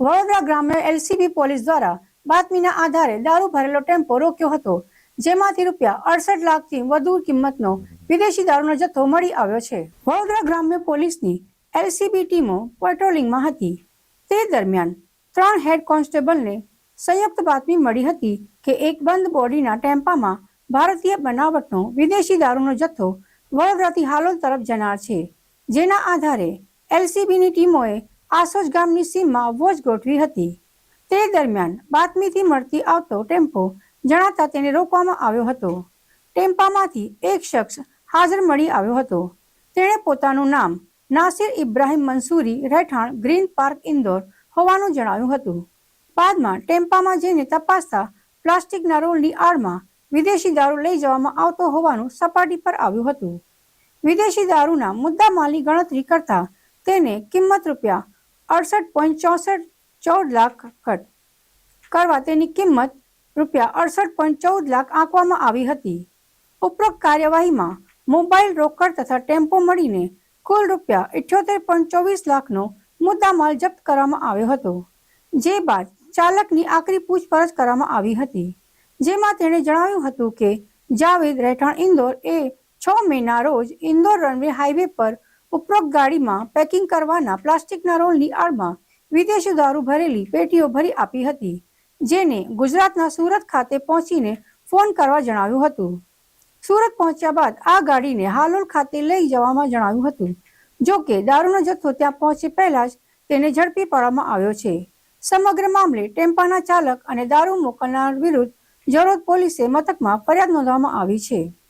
વડોદરા ગ્રામ્ય LCB police દ્વારા બાતમીના આધારે દારૂ ભરેલો ટેમ્પો રોક્યો હતો, જેમાંથી રૂપિયા અડસઠ લાખથી વધુ કિંમતનો વિદેશી દારૂનો જથ્થો મળી આવ્યો છે. વડોદરા ગ્રામ્ય પોલીસની એલસીબી ટીમો પેટ્રોલિંગમાં હતી. તે દરમિયાન ત્રણ હેડ કોન્સ્ટેબલને સંયુક્ત બાતમી મળી હતી કે એક બંધ બોડીના ટેમ્પામાં ભારતીય બનાવટનો વિદેશી દારૂનો જથ્થો વડોદરાથી હાલોલ તરફ જનાર છે. જેના આધારે એલસીબીની ટીમોએ આસોજ ગામની સીમમાં વોચ ગોઠવી હતી. તે દરમિયાન બાતમીથી મળતી આવતો ટેમ્પો જણાતા તેને રોકવામાં આવ્યો હતો. ટેમ્પામાંથી એક શખ્સ હાજર મળી આવ્યો હતો. તેણે પોતાનું નામ નાસિર ઇબ્રાહિમ મંસૂરી રહેઠાણ ગ્રીન પાર્ક ઇન્દોર હોવાનું જણાવ્યું હતું. બાદમાં ટેમ્પામાં જઈને તપાસતા પ્લાસ્ટિકના રોલની આડમાં વિદેશી દારૂ લઈ જવામાં આવતો હોવાનું સપાટી પર આવ્યું હતું. વિદેશી દારૂના મુદ્દામાલની ગણતરી કરતા તેને કિંમત રૂપિયા અડસઠ પોઈન્ટ ચોસઠ ચૌદ લાખ કટ. કરવા તેની કિંમત રૂપિયા અડસઠ પોઈન્ટ ચૌદ લાખ આંકવામાં આવી હતી. ઉપરોક્ત કાર્યવાહીમાં મોબાઈલ રોકડ તથા ટેમ્પો મળીને કુલ રૂપિયા ઇઠ્યોતેર પોઈન્ટ ચોવીસ લાખનો મુદ્દામાલ જપ્ત કરવામાં આવ્યો હતો, જે બાદ ચાલકની આકરી પૂછપરછ કરવામાં આવી હતી, જેમાં તેણે જણાવ્યું હતું કે જાવેદ રહેઠાણ ઇન્દોર એ છ મેના રોજ ઇન્દોર રનવે હાઈવે પર ઉપરોક્ત ગાડીમાં પેકિંગ કરવાના પ્લાસ્ટિકના રોલની આડમાં વિદેશી દારૂ ભરેલી પેટીઓ ભરી આપી હતી, જેને ગુજરાતના સુરત ખાતે પહોંચીને ફોન કરવા જણાવ્યું હતું. સુરત પહોંચ્યા બાદ આ ગાડીને હાલોલ ખાતે લઈ જવામાં જણાવ્યું હતું. જો કે દારૂનો જથ્થો ત્યાં પહોંચે પહેલા જ તેને ઝડપી પાડવામાં આવ્યો છે. સમગ્ર મામલે ટેમ્પાના ચાલક અને દારૂ મોકલનાર વિરુદ્ધ જરોદ પોલીસે મથકમાં ફરિયાદ નોંધવામાં આવી છે.